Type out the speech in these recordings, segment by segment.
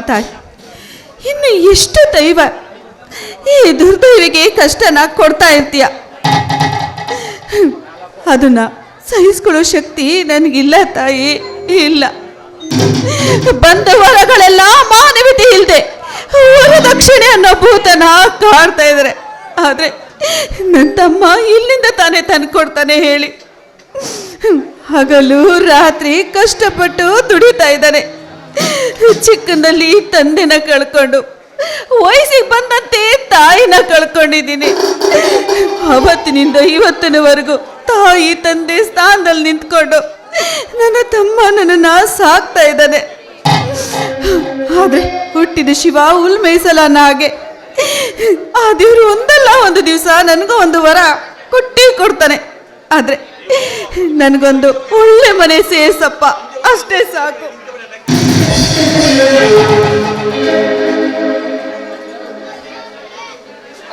ತಾಯಿ ಇನ್ನು ಎಷ್ಟು ದೈವ, ಈ ದುರ್ದೈವಿಗೆ ಕಷ್ಟನ ಕೊಡ್ತಾ ಇರ್ತೀಯ. ಅದನ್ನ ಸಹಿಸ್ಕೊಳ್ಳೋ ಶಕ್ತಿ ನನಗಿಲ್ಲ ತಾಯಿ, ಇಲ್ಲ. ಬಂದ ಹೊರಗಳೆಲ್ಲ ಮಾನವೀಯತೆ ಇಲ್ಲದೆ ವರದಕ್ಷಿಣೆ ಅನ್ನೋ ಭೂತನ ಕಾಡ್ತಾ ಇದ್ರೆ. ಆದ್ರೆ ನನ್ನ ತಮ್ಮ ಇಲ್ಲಿಂದ ತಾನೇ ತಂದ್ಕೊಡ್ತಾನೆ ಹೇಳಿ. ಹಗಲು ರಾತ್ರಿ ಕಷ್ಟಪಟ್ಟು ದುಡಿತಾ ಇದ್ದಾನೆ. ಚಿಕ್ಕನಲ್ಲಿ ತಂದೆನ ಕಳ್ಕೊಂಡು, ವಯಸ್ಸಿಗೆ ಬಂದಂತೆ ತಾಯಿನ ಕಳ್ಕೊಂಡಿದ್ದೀನಿ. ಅವತ್ತಿನಿಂದ ಇವತ್ತಿನವರೆಗೂ ತಾಯಿ ತಂದೆ ಸ್ಥಾನದಲ್ಲಿ ನಿಂತ್ಕೊಂಡು ನನ್ನ ತಮ್ಮ ನನ್ನ ಸಾಕ್ತಾ ಇದ್ದಾನೆ. ಆದ್ರೆ ಹುಟ್ಟಿದ ಶಿವ ಉಲ್ ಮೇಯ್ಸಲನ್ನ ಹಾಗೆ. ಆ ದೇವ್ರು ಒಂದಲ್ಲ, ಒಂದು ದಿವಸ ನನಗೂ ಒಂದು ವರ ಕೊಟ್ಟಿ ಕೊಡ್ತಾನೆ. ಆದ್ರೆ ನನಗೊಂದು ಒಳ್ಳೆ ಮನೆ ಸೇರ್ಸಪ್ಪ, ಅಷ್ಟೇ ಸಾಕು.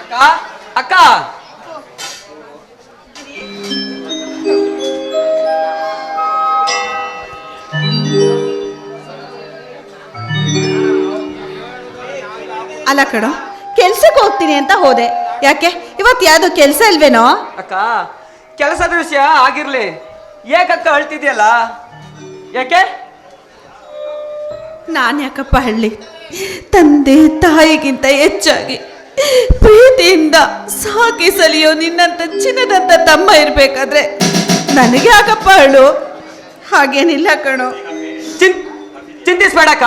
ಅಕ್ಕ ಅಕ್ಕ. ಅಲ್ಲ ಕಣೋ ಕೆಲ್ಸಕ್ಕೆ ಹೋಗ್ತೀನಿ ಅಂತ ಹೋದೆ. ಯಾಕೆ? ಇವತ್ತು ಯಾವ್ದು ಕೆಲಸ ಇಲ್ವೇನೋ? ಅಕ್ಕ ಕೆಲಸದ ವಿಷಯ ಆಗಿರ್ಲಿ. ಏಕಕ್ಕ ಅಳ್ತಿದ್ಯಲ್ಲ? ಯಾಕೆ? ನಾನು ಯಾಕಪ್ಪ ಹಳ್ಳಿ? ತಂದೆ ತಾಯಿಗಿಂತ ಹೆಚ್ಚಾಗಿ ಪ್ರೀತಿಯಿಂದ ಸಾಕಿ ಸಲಿಯೋ ನಿನ್ನಂತ ಚಿನ್ನದಂತ ತಮ್ಮ ಇರಬೇಕಾದ್ರೆ ನನಗೆ ಯಾಕಪ್ಪ ಹಳ್ಳು ಹಾಗೇನಿಲ್ಲ ಕಣೋ. ಚಿನ್ ಚಿಂತಿಸ್ಬೇಡಕ್ಕ.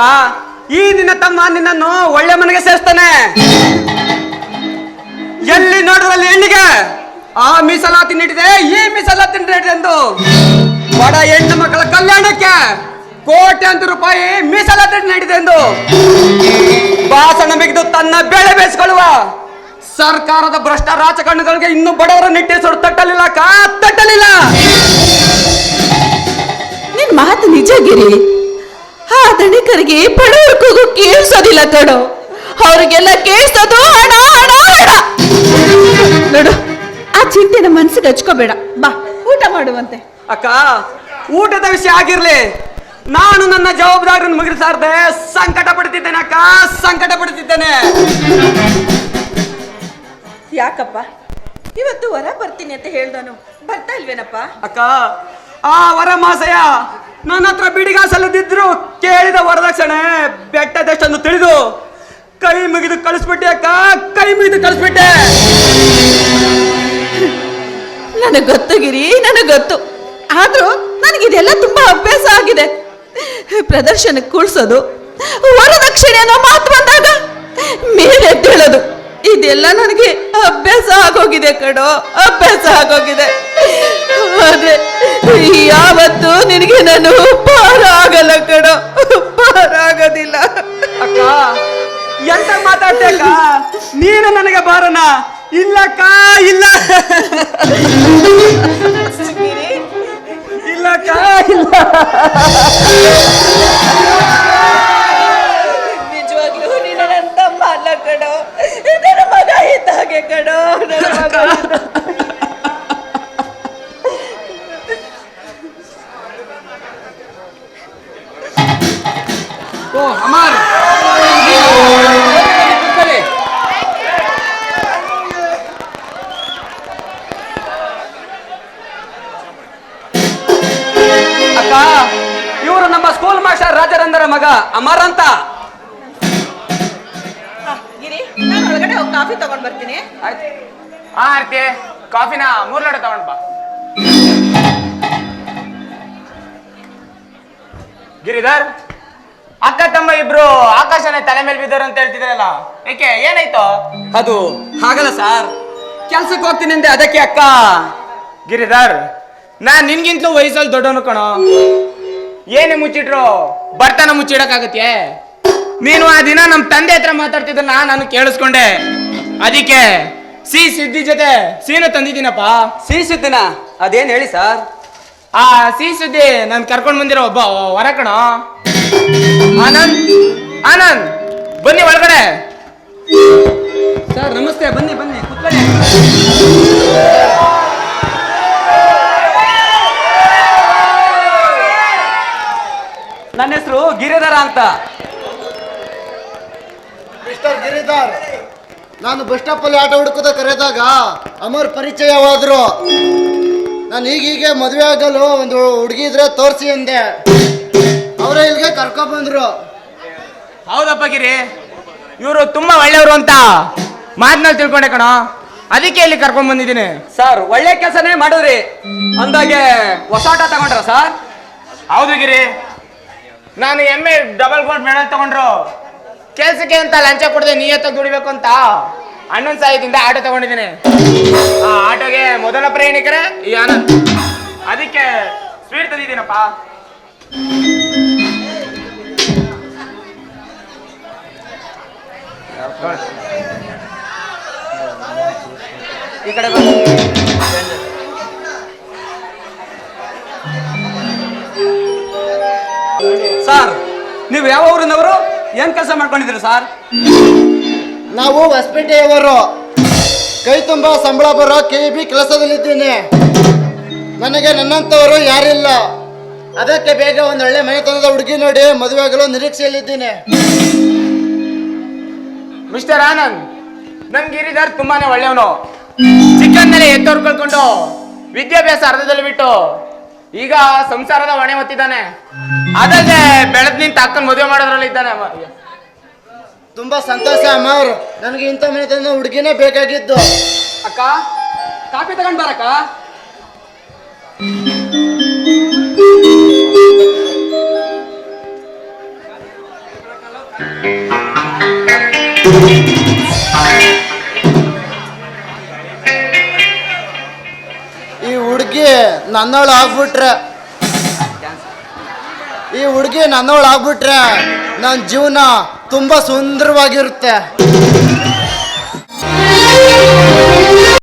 ಈ ನಿನ್ನ ತಮ್ಮ ನಿನ್ನನ್ನು ಒಳ್ಳೆ ಮನೆಗೆ ಸೇರಿಸ್ತಾನೆ. ಎಲ್ಲಿ ನೋಡಿದ್ರಲ್ಲಿ ಹೆಣ್ಣಿಗೆ? ಆ ಮೀಸಲಾತಿ ನೀಡಿದೆ, ಈ ಮೀಸಲಾತಿ ನೀಡಿದೆ ಎಂದು. ಬಡ ಹೆಣ್ಣು ಮಕ್ಕಳ ಕಲ್ಯಾಣಕ್ಕೆ. ಕೋಟ್ಯಾಂತರ ರೂಪಾಯಿ ಮೀಸಲಾತಿ ನೀಡಿದೆ ಎಂದು ಭಾಷಣ ಬಿಗಿದು ತನ್ನ ಬೆಳೆ ಬೇಯಿಸಿಕೊಳ್ಳುವ ಸರ್ಕಾರದ ಭ್ರಷ್ಟ ರಾಜಕಾರಣಿಗಳಿಗೆ ಇನ್ನು ಬಡವರ ನಿಟ್ಟೆಸರು ತಟ್ಟಲಿಲ್ಲ ಕಾ ತಟ್ಟಲಿಲ್ಲ. ನಿನ್ ಮಾತು ನಿಜ ಗಿರಿ. ಆ ದಣಿಕರಿಗೆ ಬಡವರ ಕೂಗು ಕೇಳಿಸೋದಿಲ್ಲ ಕಣೋ. ಅವ್ರಿಗೆಲ್ಲ ಕೇಳಿಸೋದು ಹಣ ಹಣ ಹಣ. ನೋಡು ಆ ಚಿಂತೆನ ಮನ್ಸಿಗೆ ಹಚ್ಕೋಬೇಡ. ಬಾ ಊಟ ಮಾಡುವಂತೆ. ಅಕ್ಕ ಊಟದ ವಿಷಯ ಆಗಿರ್ಲಿ. ನಾನು ನನ್ನ ಜವಾಬ್ದಾರಿಯನ್ನು ಮುಗಿಸಾರ್ದೆ ಸಂಕಟ ಪಡ್ತಿದ್ದೇನೆ ಅಕ್ಕ ಸಂಕಟ ಪಡ್ತಿದ್ದೇನೆ ಯಾಕಪ್ಪ? ಇವತ್ತು ವರ ಬರ್ತೀನಿ ಅಂತ ಹೇಳ್ದನು. ಬರ್ತಾ ಇಲ್ವೇನಪ್ಪ? ಅಕ್ಕ ಆ ವರ ಮಾಸಯ ನನ್ನ ಹತ್ರ ಬಿಡಿಗಾಸಲ್ಲದಿದ್ರು ಕೇಳಿದ ವರದಕ್ಷಣೆ ಬೆಟ್ಟದಷ್ಟನ್ನು ತಿಳಿದು ಕೈ ಮುಗಿದು ಕಳಿಸ್ಬಿಟ್ಟೆ ಅಕ್ಕ ಕೈ ಮುಗಿದು ಕಳಿಸ್ಬಿಟ್ಟೆ. ನನಗೆ ಗೊತ್ತು ಗಿರಿ ನನಗೆ ಗೊತ್ತು. ಆದ್ರೂ ನನಗಿದೆಲ್ಲ ತುಂಬಾ ಅಭ್ಯಾಸ ಆಗಿದೆ. ಪ್ರದರ್ಶನಕ್ಕೆ ಕೂಡಿಸೋದು ವರದಕ್ಷಿಣೆ ಅನ್ನೋ ಮಾತು ಬಂದಾಗ ಮೇಲೆದ್ದೇಳೋದು ಇದೆಲ್ಲ ನನಗೆ ಅಭ್ಯಾಸ ಆಗೋಗಿದೆ ಕಡೋ ಅಭ್ಯಾಸ ಆಗೋಗಿದೆ. ಆದ್ರೆ ಯಾವತ್ತು ನಿನಗೆ ನಾನು ಪಾರ ಆಗಲ್ಲ ಕಡೋ ಪಾರ ಆಗೋದಿಲ್ಲ. ಅಕ್ಕ ಎಂತ ಮಾತಾಡ್ತೆ ಅಕ್ಕ? ನೀನು ನನಗೆ ಬಾರನ ಇಲ್ಲಕ್ಕ ಇಲ್ಲ. ಇಲ್ಲಕ್ಕ ಇಲ್ಲ ನಿಜವಾಗ್ಲೂ ನೀನು ನನ್ನ ತಮ್ಮ ಅಲ್ಲ ಕಣೋ ನನ್ನ ಮಗ ಇದ್ದಾಗೆ ಕಣೋ ನನ್ನ ಮಗ ಇದ್ದ- ಓ ಅಮರ್ ಮಾಸ್ಟರ್ ರಾಜರಂದರ ಮಗ ಅಮರಂತ. ಅಂತ ಗಿರಿ ನಾನು ಒಳಗಡೆ ಹೋಗಿ ಕಾಫಿ ತಗೊಂಡ್ ಬರ್ತೀನಿ. ಆಯ್ತು. ಆರ್ತಿ ಕಾಫಿನ ಮೂರ್ ಲೋಟ ತಗೊಂಡ್ ಬಾ. ಗಿರಿಧರ್ ಅಕ್ಕ ತಮ್ಮ ಇಬ್ರು ಆಕಾಶನೇ ತಲೆ ಮೇಲೆ ಬಿದ್ದರು ಅಂತ ಹೇಳ್ತಿದ್ರಲ್ಲ ಏಕೆ ಏನಾಯ್ತು? ಅದು ಹಾಗಲ್ಲ ಸರ್. ಕೆಲ್ಸಕ್ಕೆ ಹೋಗ್ತೀನಿ ಅಂದೆ ಅದಕ್ಕೆ ಅಕ್ಕ. ಗಿರಿಧರ್ ನಾನ್ ನಿನ್ಗಿಂತಲೂ ವಯಸ್ಸಲ್ಲಿ ದೊಡ್ಡವನು ಕಣೋ. ಏನೇ ಮುಚ್ಚಿಟ್ರು? ಬರ್ತಾನ ಮುಚ್ಚಿಡಕ್ಕಾಗತ್ತೆ ನೀನು ಆ ದಿನ ನಮ್ಮ ತಂದೆ ಹತ್ರ ಮಾತಾಡ್ತಿದ್ದನ್ನ ನಾನು ಕೇಳಿಸ್ಕೊಂಡೆ. ಅದಕ್ಕೆ ಸಿ ಸುದ್ದಿ ಜೊತೆ ಸೀನು ತಂದಿದ್ದೀನಪ್ಪ. ಸಿಹಿ ಸುದ್ದಿನ? ಅದೇನ್ ಹೇಳಿ ಸರ್? ಆ ಸಿ ಸುದ್ದಿ ನಾನು ಕರ್ಕೊಂಡ್ ಬಂದಿರೋ ಒಬ್ಬ ಹೊರಕಣ ಆನಂದ್ ಆನಂದ್ ಬನ್ನಿ ಒಳಗಡೆ. ಸರ್ ನಮಸ್ತೆ ಬನ್ನಿ ಬನ್ನಿ. ಗಿರಿಧರ ಅಂತ. ಮಿಸ್ಟರ್ ಗಿರಿಧರ್ ನಾನು ಬಸ್ ಸ್ಟಾಪಲ್ಲಿ ಆಟೋ ಹುಡುಕೋದ ಕರೆದಾಗ ಅಮರ್ ಪರಿಚಯವಾದ್ರು. ನಾನು ಈಗೀಗೆ ಮದುವೆ ಆಗಲು ಒಂದು ಹುಡುಗಿ ಇದ್ರೆ ತೋರಿಸಿ ಅಂದೆ. ಅವರೇ ಇಲ್ಲಿಗೆ ಕರ್ಕೊಂಡ್ ಬಂದ್ರು. ಹೌದಪ್ಪ ಗಿರಿ ಇವರು ತುಂಬಾ ಒಳ್ಳೆಯವರು ಅಂತ. ಮಾತಿನಲ್ಲಿ ತಿಳ್ಕೊಂಡೆ ಕಣ ಅದಕ್ಕೆ ಇಲ್ಲಿ ಕರ್ಕೊಂಡ್ ಬಂದಿದ್ದೀನಿ. ಸರ್ ಒಳ್ಳೆ ಕೆಲಸನೇ ಮಾಡಿದ್ರಿ. ಅಂದಾಗೆ ಹೊಸ ಆಟ ತಗೊಂಡ್ರ ಸರ್? ಹೌದು ಗಿರಿ ನಾನು ಎಮ್ಮೆ ಡಬಲ್ ಗೋಲ್ಡ್ ಮೆಡಲ್ ತಗೊಂಡ್ರು. ಕೆಲ್ಸಕ್ಕೆ ಅಂತ ಲಂಚ ಕೊಡದೆ ನಿಯತ್ತಾಗಿ ದುಡಿಬೇಕು ಅಂತ? ಅಣ್ಣನ ಸಾವಿರದಿಂದ ಆಟೋ ತಗೊಂಡಿದ್ದೀನಿ. ಆ ಆಟೋಗೆ ಮೊದಲ ಪ್ರಯಾಣಿಕರೇ ಈ ಆನಂದ್. ಅದಕ್ಕೆ ಸ್ವೀಟ್ ತಂದಿದ್ದೀನಪ್ಪ. ಈ ಕಡೆ ಬನ್ನಿ. ಸರ್ ನೀವು ಯಾವ ಊರಿನವರು? ಏನ್ ಕೆಲಸ ಮಾಡ್ಕೊಂಡಿದ್ದೀರಿ ಸರ್? ನಾವು ಹೊಸಪೇಟೆಯವರು. ಕೈ ತುಂಬಾ ಸಂಬಳ ಬರೋ ಕೆ ಬಿ ಕೆಲಸದಲ್ಲಿದ್ದೇನೆ. ನನಗೆ ನನ್ನಂಥವರು ಯಾರಿಲ್ಲ. ಅದಕ್ಕೆ ಬೇಗ ಒಂದು ಒಳ್ಳೆ ಮನೆತನದ ಹುಡುಗಿ ನೋಡಿ ಮದುವೆ ಆಗಲು ನಿರೀಕ್ಷೆಯಲ್ಲಿದ್ದೀನಿ. ಮಿಸ್ಟರ್ ಆನಂದ್ ನಮ್ಗೆ ಗಿರಿಧರ್ ತುಂಬಾನೇ ಒಳ್ಳೆಯವನು. ಚಿಕ್ಕಂದಲೇ ಎತ್ತವ್ರು ಕಳ್ಕೊಂಡು ವಿದ್ಯಾಭ್ಯಾಸ ಅರ್ಧದಲ್ಲಿ ಬಿಟ್ಟು ಈಗ ಸಂಸಾರದ ಹೊಣೆ ಹೊತ್ತಿದ್ದಾನೆ. ಅದಲ್ಲದೆ ಬೆಳೆದ್ ನಿಂತ ಅಕ್ಕನ್ ಮದುವೆ ಮಾಡೋದ್ರಲ್ಲಿ ಇದ್ದಾನೆ. ತುಂಬಾ ಸಂತೋಷ ಅಮ್ಮ ಅವ್ರು. ನನಗೆ ಇಂಥ ಮನೆತನದ ಹುಡುಗಿನೇ ಬೇಕಾಗಿದ್ದು. ಅಕ್ಕ ಕಾಫಿ ತಗೊಂಡ್ ಬಾರಕ್ಕ? ಈ ಹುಡುಗಿ ನನ್ನವಳು ಆಗ್ಬಿಟ್ರೆ. ಈ ಹುಡುಗಿ ನನ್ನವಳು ಆಗ್ಬಿಟ್ರೆ ನನ್ನ ಜೀವನ ತುಂಬಾ ಸುಂದರವಾಗಿರುತ್ತೆ.